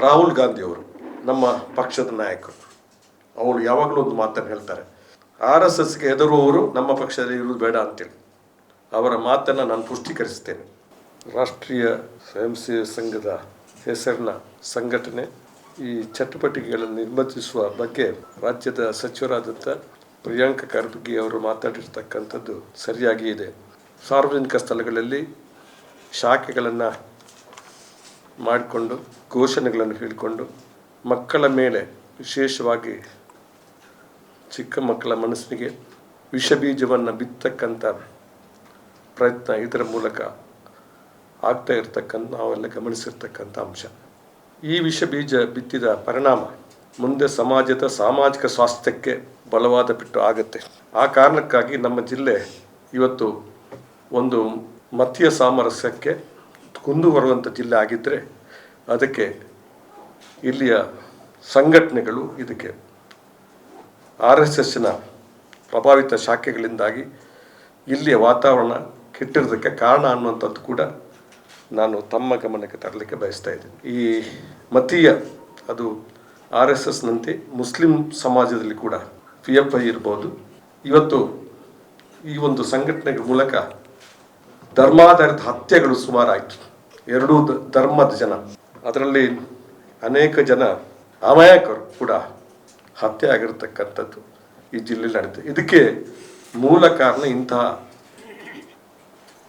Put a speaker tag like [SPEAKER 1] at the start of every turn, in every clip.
[SPEAKER 1] ರಾಹುಲ್ ಗಾಂಧಿ ಅವರು, ನಮ್ಮ ಪಕ್ಷದ ನಾಯಕರು ಅವರು ಯಾವಾಗಲೂ ಒಂದು ಮಾತನ್ನು ಹೇಳ್ತಾರೆ, ಆರ್ ಎಸ್ ಎಸ್ಗೆ ಹೆದರುವವರು ನಮ್ಮ ಪಕ್ಷದಲ್ಲಿ ಇರುವುದು ಬೇಡ ಅಂತೇಳಿ. ಅವರ ಮಾತನ್ನು ನಾನು ಪುಷ್ಟೀಕರಿಸ್ತೇನೆ ರಾಷ್ಟ್ರೀಯ ಸ್ವಯಂ ಸೇವೆ ಸಂಘದ ಹೆಸರಿನ ಸಂಘಟನೆ ಈ ಚಟುವಟಿಕೆಗಳನ್ನು ನಿರ್ಬಂಧಿಸುವ ಬಗ್ಗೆ ರಾಜ್ಯದ ಸಚಿವರಾದಂಥ ಪ್ರಿಯಾಂಕ ಖರ್ಗೆ ಅವರು ಮಾತಾಡಿರ್ತಕ್ಕಂಥದ್ದು ಸರಿಯಾಗಿ ಇದೆ. ಸಾರ್ವಜನಿಕ ಸ್ಥಳಗಳಲ್ಲಿ ಶಾಖೆಗಳನ್ನು ಮಾಡಿಕೊಂಡು, ಘೋಷಣೆಗಳನ್ನು ಹೇಳಿಕೊಂಡು, ಮಕ್ಕಳ ಮೇಲೆ ವಿಶೇಷವಾಗಿ ಚಿಕ್ಕ ಮಕ್ಕಳ ಮನಸ್ಸಿಗೆ ವಿಷ ಬೀಜವನ್ನು ಬಿತ್ತಕ್ಕಂಥ ಪ್ರಯತ್ನ ಇದರ ಮೂಲಕ ಆಗ್ತಾ ಇರ್ತಕ್ಕಂಥ, ನಾವೆಲ್ಲ ಗಮನಿಸಿರ್ತಕ್ಕಂಥ ಅಂಶ. ಈ ವಿಷ ಬೀಜ ಬಿತ್ತಿದ ಪರಿಣಾಮ ಮುಂದೆ ಸಮಾಜದ ಸಾಮಾಜಿಕ ಸ್ವಾಸ್ಥ್ಯಕ್ಕೆ ಬಲವಾದ ಬಿಟ್ಟು ಆಗುತ್ತೆ. ಆ ಕಾರಣಕ್ಕಾಗಿ ನಮ್ಮ ಜಿಲ್ಲೆ ಇವತ್ತು ಒಂದು ಮತೀಯ ಸಾಮರಸ್ಯಕ್ಕೆ ಕುಂದು ಬರುವಂಥ ಜಿಲ್ಲೆ ಆಗಿದ್ದರೆ ಅದಕ್ಕೆ ಇಲ್ಲಿಯ ಸಂಘಟನೆಗಳು ಇದಕ್ಕೆ ಆರ್ ಎಸ್ ಎಸ್ನ ಪ್ರಭಾವಿತ ಶಾಖೆಗಳಿಂದಾಗಿ ಇಲ್ಲಿಯ ವಾತಾವರಣ ಕೆಟ್ಟಿರೋದಕ್ಕೆ ಕಾರಣ ಅನ್ನುವಂಥದ್ದು ಕೂಡ ನಾನು ತಮ್ಮ ಗಮನಕ್ಕೆ ತರಲಿಕ್ಕೆ ಬಯಸ್ತಾ ಇದ್ದೀನಿ. ಈ ಮತೀಯ ಅದು ಆರ್ ಎಸ್ ಎಸ್ನಂತೆ ಮುಸ್ಲಿಂ ಸಮಾಜದಲ್ಲಿ ಕೂಡ ಪಿ ಎಫ್ ಐ ಇರ್ಬೋದು. ಇವತ್ತು ಈ ಒಂದು ಸಂಘಟನೆಗಳ ಮೂಲಕ ಧರ್ಮಾಧಾರಿತ ಹತ್ಯೆಗಳು ಸುಮಾರಾಯಿತು. ಎರಡೂ ಧರ್ಮದ ಜನ. ಅದರಲ್ಲಿ ಅನೇಕ ಜನ ಅಮಾಯಕರು ಕೂಡ ಹತ್ಯೆ ಆಗಿರತಕ್ಕಂಥದ್ದು ಈ ಜಿಲ್ಲೆಯಲ್ಲಿ ನಡೀತದೆ ಇದಕ್ಕೆ ಮೂಲ ಕಾರಣ ಇಂತಹ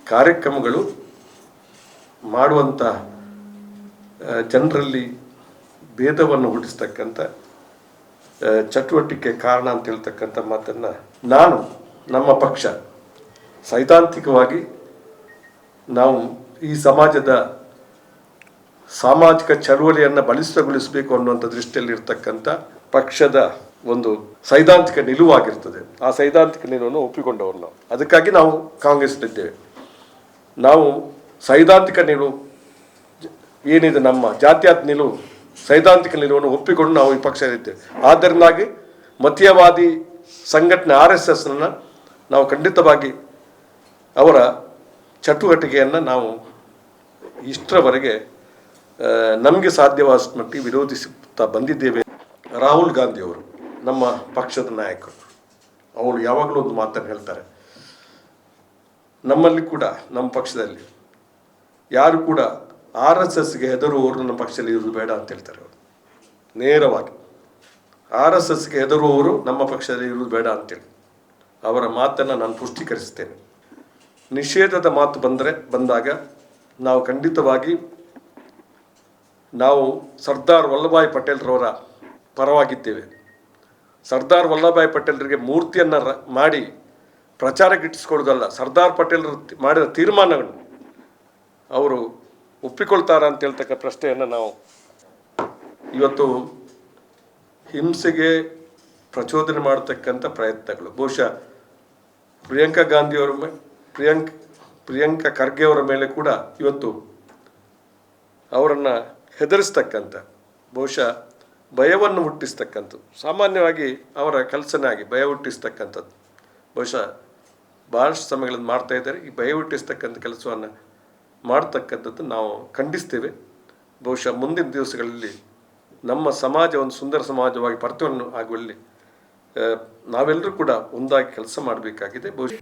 [SPEAKER 1] ಕಾರ್ಯಕ್ರಮಗಳು ಮಾಡುವಂಥ ಜನರಲ್ಲಿ ಭೇದವನ್ನು ಹುಟ್ಟಿಸ್ತಕ್ಕಂಥ ಚಟುವಟಿಕೆ ಕಾರಣ ಅಂತ ಹೇಳ್ತಕ್ಕಂಥ ಮಾತನ್ನು ನಾನು, ನಮ್ಮ ಪಕ್ಷ ಸೈದ್ಧಾಂತಿಕವಾಗಿ ನಾವು ಈ ಸಮಾಜದ ಸಾಮಾಜಿಕ ಚಳುವಳಿಯನ್ನು ಬಲಿಷ್ಠಗೊಳಿಸಬೇಕು ಅನ್ನುವಂಥ ದೃಷ್ಟಿಯಲ್ಲಿ ಇರ್ತಕ್ಕಂಥ ಪಕ್ಷದ ಒಂದು ಸೈದ್ಧಾಂತಿಕ ನಿಲುವಾಗಿರ್ತದೆ. ಆ ಸೈದ್ಧಾಂತಿಕ ನಿಲುವನ್ನು ಒಪ್ಪಿಕೊಂಡವರು ನಾವು. ಅದಕ್ಕಾಗಿ ನಾವು ಕಾಂಗ್ರೆಸ್ನಲ್ಲಿದ್ದೇವೆ. ನಾವು ಸೈದ್ಧಾಂತಿಕ ನಿಲುವು, ಏನಿದೆ ನಮ್ಮ ಜಾತ್ಯಾತ ನಿಲುವು, ಸೈದ್ಧಾಂತಿಕ ನಿಲುವನ್ನು ಒಪ್ಪಿಕೊಂಡು ನಾವು ಈ ಪಕ್ಷದಲ್ಲಿದ್ದೇವೆ. ಆದ್ದರಿಂದಾಗಿ ಮತೀಯವಾದಿ ಸಂಘಟನೆ ಆರ್ ಎಸ್ ಎಸ್ನ ನಾವು ಖಂಡಿತವಾಗಿ ಅವರ ಚಟುವಟಿಕೆಯನ್ನು ನಾವು ಇಷ್ಟರವರೆಗೆ ನಮಗೆ ಸಾಧ್ಯವಾದಷ್ಟು ಮಟ್ಟಿಗೆ ವಿರೋಧಿಸುತ್ತಾ ಬಂದಿದ್ದೇವೆ ರಾಹುಲ್ ಗಾಂಧಿ ಅವರು, ನಮ್ಮ ಪಕ್ಷದ ನಾಯಕರು. ಅವರು ಯಾವಾಗಲೂ ಒಂದು ಮಾತನ್ನು ಹೇಳ್ತಾರೆ, ನಮ್ಮಲ್ಲಿ ಕೂಡ, ನಮ್ಮ ಪಕ್ಷದಲ್ಲಿ ಯಾರು ಕೂಡ ಆರ್ ಎಸ್ ಎಸ್ಗೆ ಹೆದರುವವರು ನಮ್ಮ ಪಕ್ಷದಲ್ಲಿ ಇರುವುದು ಬೇಡ ಅಂತ ಹೇಳ್ತಾರೆ ಅವರು. ನೇರವಾಗಿ, ಆರ್ ಎಸ್ ಎಸ್ಗೆ ಹೆದರುವವರು ನಮ್ಮ ಪಕ್ಷದಲ್ಲಿ ಇರುವುದು ಬೇಡ ಅಂತೇಳಿ ಅವರ ಮಾತನ್ನು ನಾನು ಪುಷ್ಟೀಕರಿಸ್ತೇನೆ ನಿಷೇಧದ ಮಾತು ಬಂದರೆ, ಬಂದಾಗ ನಾವು ಖಂಡಿತವಾಗಿ ನಾವು ಸರ್ದಾರ್ ವಲ್ಲಭಾಯ್ ಪಟೇಲ್ರವರ ಪರವಾಗಿದ್ದೇವೆ. ಸರ್ದಾರ್ ವಲ್ಲಭಾಯ್ ಪಟೇಲ್ರಿಗೆ ಮೂರ್ತಿಯನ್ನು ಮಾಡಿ ಪ್ರಚಾರಕ್ಕೆ ಸರ್ದಾರ್ ಪಟೇಲ್ರು ಮಾಡಿದ ತೀರ್ಮಾನಗಳು ಅವರು ಒಪ್ಪಿಕೊಳ್ತಾರ ಅಂತ ಹೇಳ್ತಕ್ಕ ಪ್ರಶ್ನೆಯನ್ನು ನಾವು ಇವತ್ತು ಹಿಂಸೆಗೆ ಪ್ರಚೋದನೆ ಮಾಡತಕ್ಕಂಥ ಪ್ರಯತ್ನಗಳು. ಬಹುಶಃ ಪ್ರಿಯಾಂಕಾ ಗಾಂಧಿಯವರು ಪ್ರಿಯಾಂಕ್ ಪ್ರಿಯಾಂಕಾ ಖರ್ಗೆ ಅವರ ಮೇಲೆ ಕೂಡ ಇವತ್ತು ಅವರನ್ನು ಹೆದರಿಸ್ತಕ್ಕಂಥ, ಬಹುಶಃ ಭಯವನ್ನು ಹುಟ್ಟಿಸ್ತಕ್ಕಂಥದ್ದು. ಸಾಮಾನ್ಯವಾಗಿ ಅವರ ಕೆಲಸನೇ ಆಗಿ ಭಯ ಹುಟ್ಟಿಸ್ತಕ್ಕಂಥದ್ದು. ಬಹುಶಃ ಭಾಳಷ್ಟು ಸಮಯಗಳನ್ನು ಮಾಡ್ತಾ ಇದ್ದಾರೆ. ಈ ಭಯ ಹುಟ್ಟಿಸ್ತಕ್ಕಂಥ ಕೆಲಸವನ್ನು ಮಾಡ್ತಕ್ಕಂಥದ್ದು ನಾವು ಖಂಡಿಸ್ತೇವೆ. ಬಹುಶಃ ಮುಂದಿನ ದಿವಸಗಳಲ್ಲಿ ನಮ್ಮ ಸಮಾಜ, ಒಂದು ಸುಂದರ ಸಮಾಜವಾಗಿ ಪರ್ತವನ್ನು ಆಗುವಲ್ಲಿ ನಾವೆಲ್ಲರೂ ಕೂಡ ಒಂದಾಗಿ ಕೆಲಸ ಮಾಡಬೇಕಾಗಿದೆ. ಬಹುಶಃ